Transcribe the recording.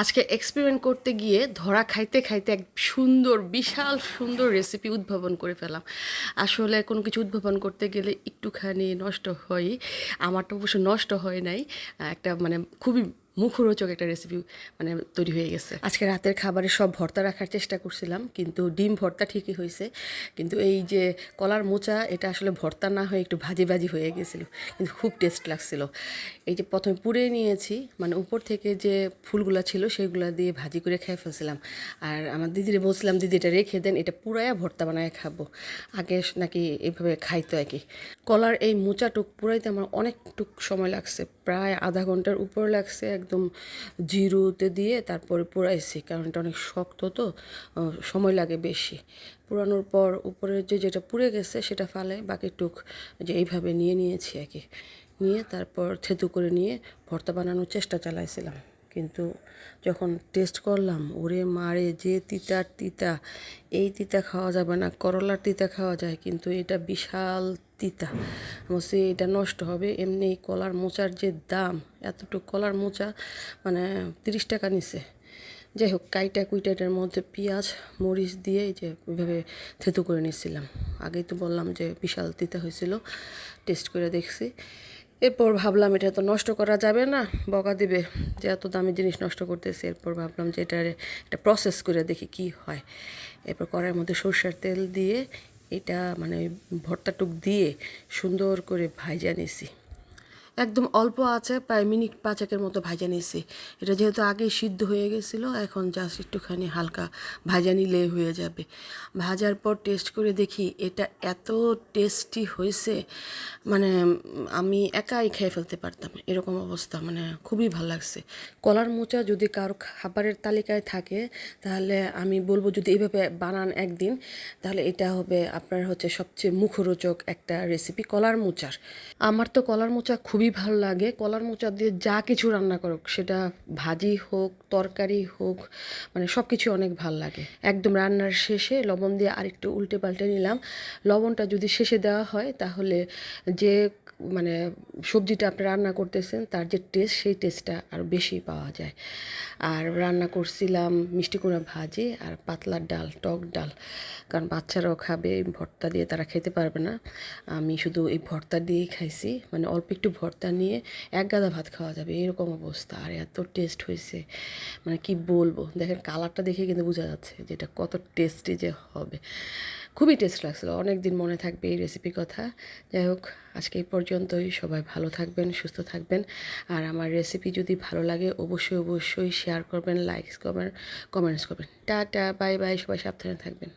আজকে এক্সপেরিমেন্ট করতে গিয়ে ধরা খাইতে খাইতে এক সুন্দর, বিশাল সুন্দর রেসিপি উদ্ভাবন করে ফেলাম। আসলে কোনো কিছু উদ্ভাবন করতে গেলে একটুখানি নষ্ট হয় তো অবশ্য নষ্ট হয় নাই। একটা মানে খুবই মুখরোচক একটা রেসিপি মানে তৈরি হয়ে গেছে। আজকে রাতের খাবারে সব ভর্তা রাখার চেষ্টা করছিলাম, কিন্তু ডিম ভর্তা ঠিকই হয়েছে। কিন্তু এই যে কলার মোচা, এটা আসলে ভর্তা না হয়ে একটু ভাজি ভাজি হয়ে গেছিল, কিন্তু খুব টেস্ট লাগছিল। এই যে প্রথমে পুড়ে নিয়েছি মানে উপর থেকে যে ফুলগুলা ছিল সেগুলো দিয়ে ভাজি করে খেয়ে ফেলছিলাম। আর আমার দিদিরে বলছিলাম, দিদি, এটা রেখে দেন, এটা পুরায়া ভর্তা বানায় খাব। আগে নাকি এইভাবে খাইতো আর কি কলার এই মোচাটুক পুরাইতে আমার অনেকটুক সময় লাগছে, প্রায় আধা ঘণ্টার উপর লাগছে একদম জিরোতে দিয়ে তারপরে পোড়াইছি কারণ এটা অনেক শক্ত তো সময় লাগে বেশি। পুরানোর পর উপরের যে যেটা পুড়ে গেছে সেটা ফালে বাকি টুক যে এইভাবে নিয়ে নিয়েছি আর কি। নিয়ে তারপর থেতু করে নিয়ে ভর্তা বানানোর চেষ্টা চালাইছিলাম। কিন্তু যখন টেস্ট করলাম, ওরে মারে, যে তিতার তিতা, এই তিতা খাওয়া যাবে না, করলার তিতা খাওয়া যায়, কিন্তু এটা বিশাল তিতা। বলছি, এটা নষ্ট হবে। এমনি কলার মোচার যে দাম, এতটুকু কলার মোচা মানে তিরিশ টাকা নিছে। যাই হোক, কাইটা কুইটাটার মধ্যে পেঁয়াজ, মরিচ দিয়ে যে ওইভাবে থেতু করে নিয়েছিলাম আগেই তো বললাম যে বিশাল তিতা হয়েছিল টেস্ট করে দেখছি। এরপর ভাবলাম এটা তো নষ্ট করা যাবে না, বকা দিবে যে এত দামি জিনিস নষ্ট করতেছে। এরপর ভাবলাম যে এটা এটা প্রসেস করে দেখি কি হয়। এরপর কড়াইয়ের মধ্যে সরষের তেল দিয়ে এটা মানে ভর্তাটুক দিয়ে সুন্দর করে ভাইজা নিছি। একদম অল্প আছে, প্রায় মিনিট পাঁচেকের মতো ভাজা নিয়েছি। এটা যেহেতু আগে সিদ্ধ হয়ে গেছিল, এখন জাস্ট একটুখানি হালকা ভাজা নিলে হয়ে যাবে। ভাজার পর টেস্ট করে দেখি এটা এত টেস্টি হয়েছে মানে আমি একাই খেয়ে ফেলতে পারতাম, এরকম অবস্থা মানে খুবই ভালো লাগছে। কলার মোচা যদি কারও খাবারের তালিকায় থাকে, তাহলে আমি বলব যদি এইভাবে বানান একদিন, তাহলে এটা হবে আপনার হচ্ছে সবচেয়ে মুখরোচক একটা রেসিপি কলার মোচার। আমার তো কলার মোচা খুবই ভালো লাগে। কলার মোচা দিয়ে যা কিছু রান্না করুক, সেটা ভাজি হোক, তরকারি হোক মানে সব কিছু অনেক ভালো লাগে। একদম রান্নার শেষে লবণ দিয়ে আরেকটু উল্টে পাল্টে নিলাম। লবণটা যদি শেষে দেওয়া হয়, তাহলে যে মানে সবজিটা আপনি রান্না করতেছেন, তার যে টেস্ট সেই টেস্টটা আরও বেশি পাওয়া যায়। আর রান্না করছিলাম মিষ্টি কুমড়া ভাজি আর পাতলার ডাল, টক ডাল। কারণ বাচ্চারাও খাবে ভর্তা দিয়ে তারা খেতে পারবে না। আমি শুধু এই ভর্তা দিয়েই খাইছি মানে অল্প একটু ভর্তা নিয়ে এক গাদা ভাত খাওয়া যাবে, এরকম অবস্থা। আর এত টেস্ট হয়েছে মানে কি বলব? দেখেন কালারটা দেখে কিন্তু বোঝা যাচ্ছে যে এটা কত টেস্টি যে হবে। খুবই টেস্ট লাগছিল। অনেক দিন মনে থাকবে এই রেসিপির কথা। যাই হোক, আজকে এই পর্যন্তই। সবাই ভালো থাকবেন, সুস্থ থাকবেন। আর আমার রেসিপি যদি ভালো লাগে, অবশ্যই অবশ্যই শেয়ার করবেন লাইকস করবেন কমেন্টস করবেন। টা টা বাই বাই সবাই সাবধানে থাকবেন।